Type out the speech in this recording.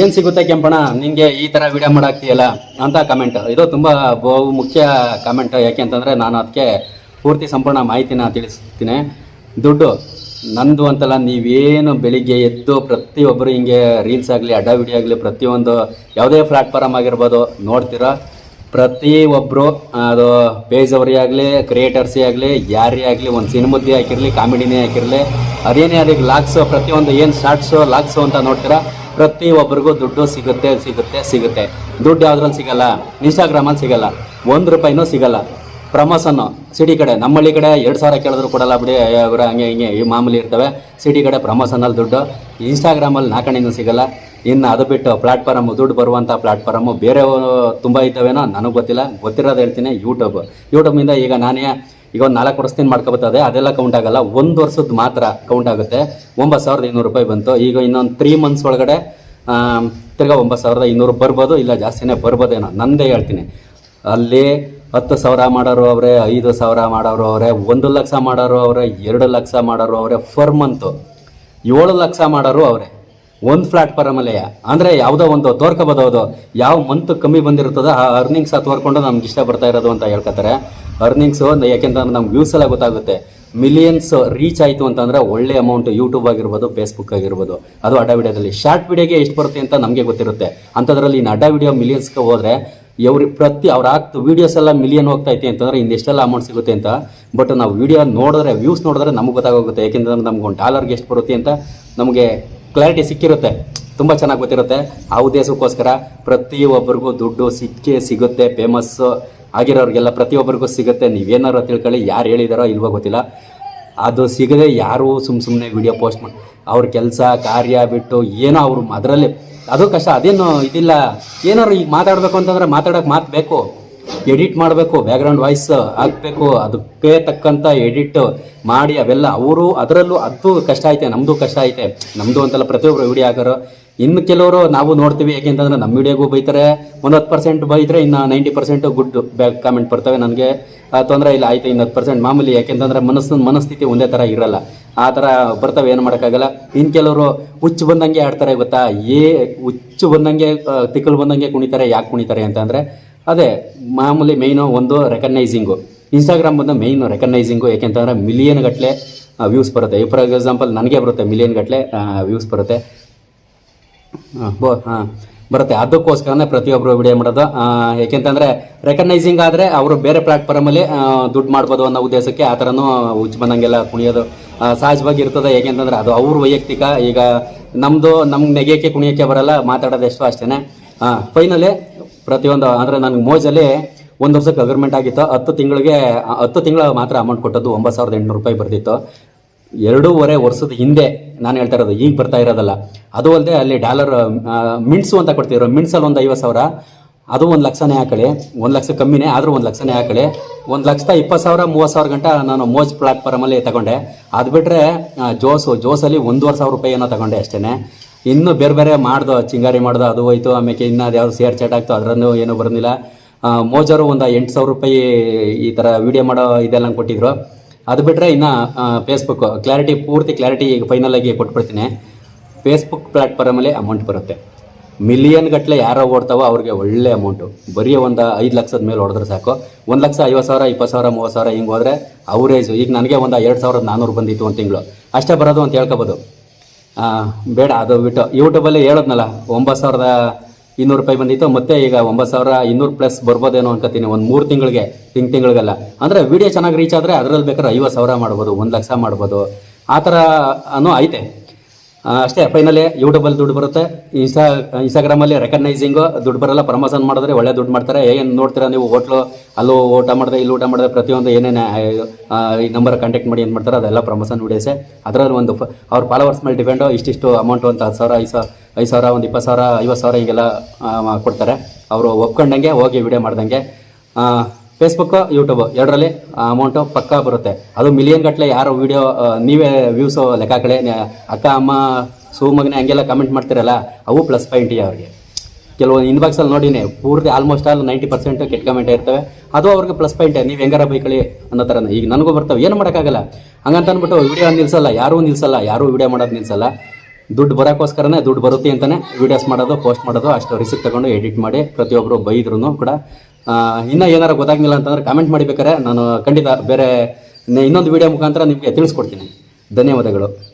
ಏನ್ ಸಿಗುತ್ತೆ ಕೆಂಪಣ ನಿಂಗೆ ಈ ತರ ವಿಡಿಯೋ ಮಾಡಾಕ್ತಿಯಲ್ಲ ಅಂತ ಕಮೆಂಟ್ ಇದು ತುಂಬಾ ಬಹು ಮುಖ್ಯ ಕಮೆಂಟ್ ಯಾಕೆ ಅಂತಂದ್ರೆ ನಾನು ಅದಕ್ಕೆ ಪೂರ್ತಿ ಸಂಪೂರ್ಣ ಮಾಹಿತಿನ ತಿಳಿಸ್ತೀನಿ. ದುಡ್ಡು, ನಂದು ಅಂತಲ್ಲ ನೀವೇನು ಬೆಳಿಗ್ಗೆ ಎದ್ದು ಪ್ರತಿಯೊಬ್ಬರು ಹಿಂಗೆ ರೀಲ್ಸ್ ಆಗಲಿ, ಅಡ್ಡ ವಿಡಿಯೋ ಆಗಲಿ, ಪ್ರತಿಯೊಂದು ಯಾವುದೇ ಪ್ಲಾಟ್ಫಾರ್ಮ್ ಆಗಿರ್ಬೋದು ನೋಡ್ತೀರಾ? ಪ್ರತಿಯೊಬ್ಬರು ಅದು ಪೇಜ್ ಅವರೇ ಆಗಲಿ ಕ್ರಿಯೇಟರ್ಸೇ ಆಗಲಿ, ಯಾರೇ ಆಗಲಿ, ಒಂದು ಸಿನಿಮದ್ದೇ ಹಾಕಿರಲಿ ಕಾಮಿಡಿನೇ ಹಾಕಿರಲಿ, ಅದೇನೇ ಅದಕ್ಕೆ ಲಾಕ್ಸು ಪ್ರತಿಯೊಂದು ಏನು ಶಾರ್ಟ್ಸು ಲಾಕ್ಸು ಅಂತ ನೋಡ್ತೀರಾ? ಪ್ರತಿ ಒಬ್ರಿಗೂ ದುಡ್ಡು ಸಿಗುತ್ತೆ ಸಿಗುತ್ತೆ ಸಿಗುತ್ತೆ. ದುಡ್ಡು ಯಾವ್ದ್ರಲ್ಲಿ ಸಿಗಲ್ಲ? ಇನ್ಸ್ಟಾಗ್ರಾಮಲ್ಲಿ ಸಿಗಲ್ಲ. ಒಂದು ರೂಪಾಯಿನೂ ಸಿಗಲ್ಲ. ಪ್ರಮೋಷನ್ನು ಸಿಟಿ ಕಡೆ, ನಮ್ಮಳ್ಳಿ ಕಡೆ ಎರಡು ಸಾವಿರ ಕೇಳಿದ್ರು ಕೊಡಲ್ಲ ಬಿಡಿ ಅವರು ಹಂಗೆ, ಹಿಂಗೆ, ಈ ಮಾಮೂಲಿ ಇರ್ತವೆ. ಸಿಟಿ ಕಡೆ ಪ್ರಮೋಷನಲ್ಲಿ ದುಡ್ಡು. ಇನ್ಸ್ಟಾಗ್ರಾಮಲ್ಲಿ ನಾಲ್ಕಣಿನೂ ಸಿಗಲ್ಲ. ಇನ್ನು ಅದು ಬಿಟ್ಟು ಪ್ಲಾಟ್ಫಾರಮ್, ದುಡ್ಡು ಬರುವಂಥ ಪ್ಲಾಟ್ಫಾರಮು ಬೇರೆ ತುಂಬ ಇದ್ದಾವೇನೋ ನನಗೆ ಗೊತ್ತಿಲ್ಲ. ಗೊತ್ತಿರೋದು ಹೇಳ್ತೀನಿ ಯೂಟ್ಯೂಬ್ ಯೂಟ್ಯೂಬಿಂದ ಈಗ ನಾನೇ ಈಗ ಒಂದು ನಾಲ್ಕು ವರ್ಷದಿಂದ ಮಾಡ್ಕೊಬತ್ತದೆ, ಅದೆಲ್ಲ ಕೌಂಟ್ ಆಗಲ್ಲ. ಒಂದು ವರ್ಷದ ಮಾತ್ರ ಕೌಂಟ್ ಆಗುತ್ತೆ. ಒಂಬತ್ತು ಸಾವಿರದ ಇನ್ನೂರು ರೂಪಾಯಿ ಬಂತು. ಈಗ ಇನ್ನೊಂದು ತ್ರೀ ಮಂತ್ಸ್ ಒಳಗಡೆ ತಿರ್ಗ ಒಂಬತ್ತು ಸಾವಿರದ ಇನ್ನೂರು ಬರ್ಬೋದು, ಇಲ್ಲ ಜಾಸ್ತಿನೇ ಬರ್ಬೋದೇನೋ. ನಂದೇ ಹೇಳ್ತೀನಿ. ಅಲ್ಲಿ ಹತ್ತು ಸಾವಿರ ಮಾಡೋರು ಅವರೇ, ಐದು ಸಾವಿರ ಮಾಡೋರು ಅವರೇ, ಒಂದು ಲಕ್ಷ ಮಾಡೋರು ಅವರೇ, ಎರಡು ಲಕ್ಷ ಮಾಡೋರು ಅವರೇ ಫರ್ ಮಂತು ಏಳು ಲಕ್ಷ ಮಾಡೋರು ಅವರೇ. ಒಂದು ಪ್ಲಾಟ್ಫಾರ್ಮಲ್ಲೇ ಅಂದರೆ ಯಾವುದೋ ಒಂದು ತೋರ್ಕೋಬೋದು ಯಾವ ಮಂತ್ ಕಮ್ಮಿ ಬಂದಿರ್ತದೋ ಆ ಅರ್ನಿಂಗ್ಸ್ ತೋರ್ಕೊಂಡು ನಮ್ಗೆ ಇಷ್ಟ ಬರ್ತಾ ಇರೋದು ಅಂತ ಹೇಳ್ಕೊತಾರೆ. ಅರ್ನಿಂಗ್ಸು ಯಾಕೆಂತಂದ್ರೆ ನಮ್ಗೆ ವ್ಯೂಸ್ ಎಲ್ಲ ಗೊತ್ತಾಗುತ್ತೆ. ಮಿಲಿಯನ್ಸ್ ರೀಚ್ ಆಯಿತು ಅಂತಂದ್ರೆ ಒಳ್ಳೆ ಅಮೌಂಟ್ ಯೂಟ್ಯೂಬ್ ಆಗಿರ್ಬೋದು ಫೇಸ್ಬುಕ್ ಆಗಿರ್ಬೋದು. ಅದು ಅಡ್ಡ ವಿಡಿಯೋದಲ್ಲಿ. ಶಾರ್ಟ್ ವಿಡಿಯೋಗೆ ಎಷ್ಟು ಬರುತ್ತೆ ಅಂತ ನಮಗೆ ಗೊತ್ತಿರುತ್ತೆ. ಅಂಥದ್ರಲ್ಲಿ ಇನ್ನು ಅಡ್ಡ ವಿಡಿಯೋ ಮಿಲಿಯನ್ಸ್ಗೆ ಹೋದರೆ ಎವ್ರಿ ಪ್ರತಿ ಅವ್ರು ಹಾಕ್ತು ವೀಡಿಯೋಸ್ ಎಲ್ಲ ಮಿಲಿಯನ್ ಹೋಗ್ತಾ ಐತೆ ಅಂತಂದ್ರೆ ಇನ್ನು ಎಷ್ಟೆಲ್ಲ ಅಮೌಂಟ್ ಸಿಗುತ್ತೆ ಅಂತ. ಬಟ್ ನಾವು ವೀಡಿಯೋ ನೋಡಿದ್ರೆ ವ್ಯೂಸ್ ನೋಡಿದ್ರೆ ನಮ್ಗೆ ಗೊತ್ತಾಗೋಗುತ್ತೆ. ಯಾಕೆಂದ್ರೆ ನಮ್ಗೆ ಒಂದು ಡಾಲರ್ಗೆ ಎಷ್ಟು ಬರುತ್ತೆ ಅಂತ ನಮಗೆ ಕ್ಲಾರಿಟಿ ಸಿಕ್ಕಿರುತ್ತೆ. ತುಂಬ ಚೆನ್ನಾಗಿ ಗೊತ್ತಿರುತ್ತೆ. ಆ ಉದ್ದೇಶಕ್ಕೋಸ್ಕರ ಪ್ರತಿಯೊಬ್ಬರಿಗೂ ದುಡ್ಡು ಸಿಕ್ಕೇ ಸಿಗುತ್ತೆ. ಫೇಮಸ್ಸು ಆಗಿರೋರಿಗೆಲ್ಲ ಪ್ರತಿಯೊಬ್ಬರಿಗೂ ಸಿಗುತ್ತೆ. ನೀವೇನಾರು ತಿಳ್ಕೊಳ್ಳಿ, ಯಾರು ಹೇಳಿದಾರೋ ಇಲ್ವೋ ಗೊತ್ತಿಲ್ಲ. ಅದು ಸಿಗದೆ ಯಾರೂ ಸುಮ್ಮ ಸುಮ್ಮನೆ ವಿಡಿಯೋ ಪೋಸ್ಟ್ ಮಾಡಿ ಅವ್ರ ಕೆಲಸ, ಕಾರ್ಯ ಬಿಟ್ಟು ಏನೋ ಅವರು ಅದರಲ್ಲಿ. ಅದು ಕಷ್ಟ, ಅದೇನು ಇದಿಲ್ಲ. ಏನಾರು ಈಗ ಮಾತಾಡಬೇಕು ಅಂತಂದ್ರೆ ಮಾತಾಡೋಕೆ ಮಾತು ಬೇಕು. ಎಡಿಟ್ ಮಾಡಬೇಕು, ಬ್ಯಾಕ್ಗ್ರೌಂಡ್ ವಾಯ್ಸ್ ಹಾಕಬೇಕು, ಅದಕ್ಕೆ ತಕ್ಕಂಥ ಎಡಿಟ್ ಮಾಡಿ, ಅವೆಲ್ಲ ಅವರು ಅದರಲ್ಲೂ ಅದು ಕಷ್ಟ ಐತೆ ನಮ್ಮದು ಕಷ್ಟ ಐತೆ. ನಮ್ಮದು ಅಂತಲ್ಲ ಪ್ರತಿಯೊಬ್ಬರು ವಿಡಿಯೋ ಹಾಕೋರು ಇನ್ನು ಕೆಲವರು ನಾವು ನೋಡ್ತೀವಿ ಯಾಕೆಂತಂದ್ರೆ ನಮ್ಮ ವಿಡಿಯೋಗೂ ಬೈತಾರೆ. ಒಂದು ಹತ್ತು ಪರ್ಸೆಂಟ್ ಬೈತಾರೆ ಇನ್ನು ninety percent good back comment ಬರ್ತವೆ ನನಗೆ. ತೊಂದರೆ ಇಲ್ಲ, ಆಯ್ತು, ಇನ್ನು ಹತ್ತು ಪರ್ಸೆಂಟ್ ಮಾಮೂಲಿ ಯಾಕೆಂತಂದ್ರೆ ಮನಸ್ಸು ಮನಸ್ಥಿತಿ ಒಂದೇ ಥರ ಇರಲ್ಲ. ಆ ಥರ ಬರ್ತವೆ, ಏನು ಮಾಡೋಕ್ಕಾಗಲ್ಲ. ಇನ್ನು ಕೆಲವರು ಹುಚ್ಚು ಬಂದಂಗೆ ಆಡ್ತಾರೆ ಗೊತ್ತಾ? ಏ, ಹುಚ್ಚು ಬಂದಂಗೆ ತಿಕ್ಕಲು ಬಂದಂಗೆ ಕುಣಿತಾರೆ, ಯಾಕೆ ಕುಣಿತಾರೆ ಅಂತಂದರೆ, ಅದೇ ಮಾಮೂಲಿ ಮೇಯ್ನು ಒಂದು ರೆಕಗ್ನೈಸಿಂಗು ಇನ್ಸ್ಟಾಗ್ರಾಮ್ ಬಂದು ಮೇಯ್ನು ರೆಕಗ್ನೈಸಿಂಗು ಯಾಕೆಂತಂದ್ರೆ ಮಿಲಿಯನ್ ಗಟ್ಟಲೆ ವ್ಯೂಸ್ ಬರುತ್ತೆ. ಫಾರ್ ಎಕ್ಸಾಂಪಲ್ ನನಗೆ ಬರುತ್ತೆ ಮಿಲಿಯನ್ ಗಟ್ಟಲೆ ವ್ಯೂಸ್ ಬರುತ್ತೆ. ಬೋ, ಹಾಂ. ಬರುತ್ತೆ. ಅದಕ್ಕೋಸ್ಕರನೇ ಪ್ರತಿಯೊಬ್ಬರು ವಿಡಿಯೋ ಮಾಡೋದು. ಏಕೆಂತಂದರೆ ರೆಕಗ್ನೈಸಿಂಗ್ ಆದರೆ ಅವರು ಬೇರೆ ಪ್ಲಾಟ್ಫಾರ್ಮಲ್ಲಿ ದುಡ್ಡು ಮಾಡ್ಬೋದು ಅನ್ನೋ ಉದ್ದೇಶಕ್ಕೆ ಆ ಥರನೂ ಹುಚ್ಚು ಬಂದಂಗೆಲ್ಲ ಕುಣಿಯೋದು ಸಹಜವಾಗಿ ಇರ್ತದೆ. ಏಕೆಂತಂದ್ರೆ, ಅದು ಅವ್ರ ವೈಯಕ್ತಿಕ. ಈಗ ನಮ್ಮದು ನಮ್ಗೆ ನೆಗೆಯೋಕ್ಕೆ, ಕುಣಿಯೋಕ್ಕೆ ಬರಲ್ಲ. ಮಾತಾಡೋದು ಎಷ್ಟು ಅಷ್ಟೇ ಫೈನಲಿ ಪ್ರತಿಯೊಂದು, ಅಂದರೆ ನನಗೆ ಮೋಜಲ್ಲಿ ಒಂದು ವರ್ಷಕ್ಕೆ ಅಗ್ರಿಮೆಂಟ್ ಆಗಿತ್ತು. ಹತ್ತು ತಿಂಗಳಿಗೆ, ಹತ್ತು ತಿಂಗಳು ಮಾತ್ರ ಅಮೌಂಟ್ ಕೊಟ್ಟದ್ದು ಒಂಬತ್ತು ಸಾವಿರದ ಎಂಟುನೂರು ರೂಪಾಯಿ ಬರ್ತಿತ್ತು ಎರಡೂವರೆ ವರ್ಷದ ಹಿಂದೆ ನಾನು ಹೇಳ್ತಾ ಇರೋದು, ಈಗ ಬರ್ತಾ ಇರೋದಲ್ಲ. ಅದು ಅಲ್ಲದೆ ಅಲ್ಲಿ ಡಾಲರ್ ಮಿಂಟ್ಸು ಅಂತ ಕೊಡ್ತಿದ್ರು. ಮಿಂಟ್ಸಲ್ಲಿ ಒಂದು ಐವತ್ತು ಸಾವಿರ. ಅದು ಒಂದು ಲಕ್ಷನೇ ಹಾಕಳಿ ಒಂದು ಲಕ್ಷ ಕಮ್ಮಿನೇ, ಆದರೂ ಒಂದು ಲಕ್ಷನೇ ಹಾಕಳಿ ಒಂದು ಲಕ್ಷದ ಇಪ್ಪತ್ತು ಸಾವಿರ, ಮೂವತ್ತು ಸಾವಿರ ಗಂಟ ನಾನು ಮೋಜ್ ಪ್ಲಾಟ್ಫಾರ್ಮಲ್ಲಿ ತಗೊಂಡೆ. ಅದು ಬಿಟ್ಟರೆ ಜೋಸು, ಜೋಸಲ್ಲಿ ಒಂದೂವರೆ ಸಾವಿರ ರೂಪಾಯಿ ಏನೋ ತಗೊಂಡೆ ಅಷ್ಟೇ ಇನ್ನೂ ಬೇರೆ ಬೇರೆ ಮಾಡ್ದು, ಚಿಂಗಾರಿ ಮಾಡ್ದು, ಅದು ಹೋಯ್ತು. ಆಮೇಲೆ ಇನ್ನು ಅದು ಯಾವ್ದು ಸೇರ್ ಚಾಟ್ ಆಗ್ತು ಅದರಲ್ಲೂ ಏನೂ ಬರೋದಿಲ್ಲ. ಮೋಜರು ಒಂದು ಎಂಟು ಸಾವಿರ ರೂಪಾಯಿ ಈ ಥರ ವಿಡಿಯೋ ಮಾಡೋ ಇದೆಲ್ಲ ಕೊಟ್ಟಿದ್ರು. ಅದು ಬಿಟ್ಟರೆ ಇನ್ನು ಫೇಸ್ಬುಕ್ ಕ್ಲಾರಿಟಿ ಪೂರ್ತಿ ಕ್ಲಾರಿಟಿ ಈಗ ಫೈನಲ್ ಆಗಿ ಕೊಟ್ಬಿಡ್ತೀನಿ. ಫೇಸ್ಬುಕ್ ಪ್ಲ್ಯಾಟ್ಫಾರ್ಮಲ್ಲಿ ಅಮೌಂಟ್ ಬರುತ್ತೆ. ಮಿಲಿಯನ್ ಗಟ್ಟಲೆ ಯಾರೋ ಓಡ್ತಾವೋ ಅವ್ರಿಗೆ ಒಳ್ಳೆ ಅಮೌಂಟು ಬರೀ ಒಂದು ಐದು ಲಕ್ಷದ ಮೇಲೆ ಹೊಡೆದ್ರೆ ಸಾಕು. ಒಂದು ಲಕ್ಷ ಐವತ್ತು ಸಾವಿರ ಇಪ್ಪತ್ತು ಸಾವಿರ ಮೂವತ್ತು ಸಾವಿರ ಹಿಂಗೆ ಹೋದರೆ ಅವರೇಜು ಈಗ ನನಗೆ ಒಂದು ಎರಡು ಸಾವಿರದ ನಾನ್ನೂರು ಬಂದಿತ್ತು ಒಂದು ತಿಂಗಳು. ಅಷ್ಟೇ ಬರೋದು ಅಂತ ಹೇಳ್ಕೊಬೋದು. ಬೇಡ, ಅದು ಬಿಟ್ಟು ಯೂಟ್ಯೂಬಲ್ಲಿ ಹೇಳೋದ್ನಲ್ಲ, ಒಂಬತ್ತು ಸಾವಿರದ ಇನ್ನೂರು ರೂಪಾಯಿ ಬಂದಿತ್ತು. ಮತ್ತೆ ಈಗ ಒಂಬತ್ತು ಸಾವಿರ ಇನ್ನೂರು ಪ್ಲಸ್ ಬರ್ಬೋದೇನೋ ಅನ್ಕೋತೀನಿ ಒಂದು ಮೂರು ತಿಂಗಳಿಗೆ, ತಿಂಗ್ ತಿಂಗಳಿಗೆಲ್ಲ. ಅಂದರೆ ವಿಡಿಯೋ ಚೆನ್ನಾಗಿ ರೀಚ್ ಆದರೆ ಅದರಲ್ಲಿ ಬೇಕಾದ್ರೆ ಐವತ್ತು ಸಾವಿರ ಮಾಡ್ಬೋದು, ಒಂದು ಲಕ್ಷ ಮಾಡ್ಬೋದು. ಆ ಥರ ಅನ್ನೋ ಐತೆ. ಅಷ್ಟೇ ಫೈನಲಿ ಯೂಟ್ಯೂಬಲ್ಲಿ ದುಡ್ಡು ಬರುತ್ತೆ. ಇನ್ಸ್ಟಾ ಇನ್ಸ್ಟಾಗ್ರಾಮಲ್ಲಿ ರೆಕಗ್ನೈಸಿಂಗು ದುಡ್ಡು ಬರಲ್ಲ ಪ್ರಮೋಷನ್ ಮಾಡಿದ್ರೆ ಒಳ್ಳೆ ದುಡ್ಡು ಮಾಡ್ತಾರೆ. ಏನು ನೋಡ್ತೀರಾ ನೀವು, ಹೋಟ್ಲು, ಅಲ್ಲೂ ಊಟ ಮಾಡಿದೆ ಇಲ್ಲಿ ಊಟ ಮಾಡಿದೆ ಪ್ರತಿಯೊಂದು ಏನೇನು ಈ ನಂಬರ್ ಕಾಂಟ್ಯಾಕ್ಟ್ ಮಾಡಿ ಏನು ಮಾಡ್ತಾರೆ, ಅದೆಲ್ಲ ಪ್ರಮೋಷನ್ ವಿಡಿಯೋಸೆ ಅದರಲ್ಲಿ ಒಂದು ಅವ್ರ ಫಾಲೋವರ್ಸ್ ಮೇಲೆ ಡಿಪೆಂಡು ಇಷ್ಟಿಷ್ಟು ಅಮೌಂಟು ಅಂತ ಹತ್ತು ಸಾವಿರ, ಐದು ಸಾವಿರ ಐದು ಸಾವಿರ, ಒಂದು ಇಪ್ಪತ್ತು ಸಾವಿರ, ಐವತ್ತು ಸಾವಿರ ಹೀಗೆಲ್ಲ ಕೊಡ್ತಾರೆ. ಅವರು ಒಪ್ಕೊಂಡಂಗೆ ಹೋಗಿ ವಿಡಿಯೋ ಮಾಡ್ದಂಗೆ. ಫೇಸ್ಬುಕ್ಕು ಯೂಟ್ಯೂಬ್ ಎರಡರಲ್ಲಿ ಅಮೌಂಟು ಪಕ್ಕಾ ಬರುತ್ತೆ. ಅದು ಮಿಲಿಯನ್ ಗಟ್ಟಲೆ ಯಾರು ವೀಡಿಯೋ ನೀವೇ ವ್ಯೂಸು ಲೆಕ್ಕ ಕಡೆ ಅಕ್ಕ, ಅಮ್ಮ ಸೂಮಗನೆ ಹಂಗೆಲ್ಲ ಕಮೆಂಟ್ ಮಾಡ್ತಿರಲ್ಲ, ಅವು ಪ್ಲಸ್ ಪಾಯಿಂಟ್ ಇದೆ ಅವ್ರಿಗೆ. ಕೆಲವು ಇನ್ಬಾಕ್ಸಲ್ಲಿ ನೋಡಿನಿ, ಪೂರ್ತಿ ಆಲ್ಮೋಸ್ಟ್ ಆಲ್ ನೈಂಟಿ ಪರ್ಸೆಂಟ್ ಕೆಟ್ಟ ಕಮೆಂಟ್ ಇರ್ತವೆ. ಅದು ಅವ್ರಿಗೆ ಪ್ಲಸ್ ಪಾಯಿಂಟ್ ನೀವು ಹೆಂಗಾರ ಬೈಕಳಿ ಅನ್ನೋ ಥರ ಈಗ ನನಗೂ ಬರ್ತವೆ, ಏನು ಮಾಡೋಕ್ಕಾಗಲ್ಲ. ಹಂಗಂತ ಅಂದ್ಬಿಟ್ಟು ವೀಡಿಯೋ ನಿಲ್ಸಲ್ಲ, ಯಾರೂ ನಿಲ್ಸಲ್ಲ, ಯಾರೂ ವಿಡಿಯೋ ಮಾಡೋದು ನಿಲ್ಸಲ್ಲ. ದುಡ್ಡು ಬರೋಕ್ಕೋಸ್ಕರನೇ ದುಡ್ಡು ಬರುತ್ತೆ ಅಂತಲೇ ವೀಡಿಯೋಸ್ ಮಾಡೋದು ಪೋಸ್ಟ್ ಮಾಡೋದು, ಅಷ್ಟು ರಿಸಿಕ್ ತಗೊಂಡು ಎಡಿಟ್ ಮಾಡಿ ಪ್ರತಿಯೊಬ್ಬರು ಬೈದ್ರೂ ಕೂಡ ಇನ್ನೂ ಏನಾರು ಗೊತ್ತಾಗಿಲ್ಲ ಅಂತಂದ್ರೆ ಕಾಮೆಂಟ್ ಮಾಡಿ ಬೇಕಾರೆ ನಾನು ಖಂಡಿತ ಬೇರೆ ಇನ್ನೊಂದು ವಿಡಿಯೋ ಮುಖಾಂತರ ನಿಮಗೆ ತಿಳಿಸ್ಕೊಡ್ತೀನಿ. ಧನ್ಯವಾದಗಳು.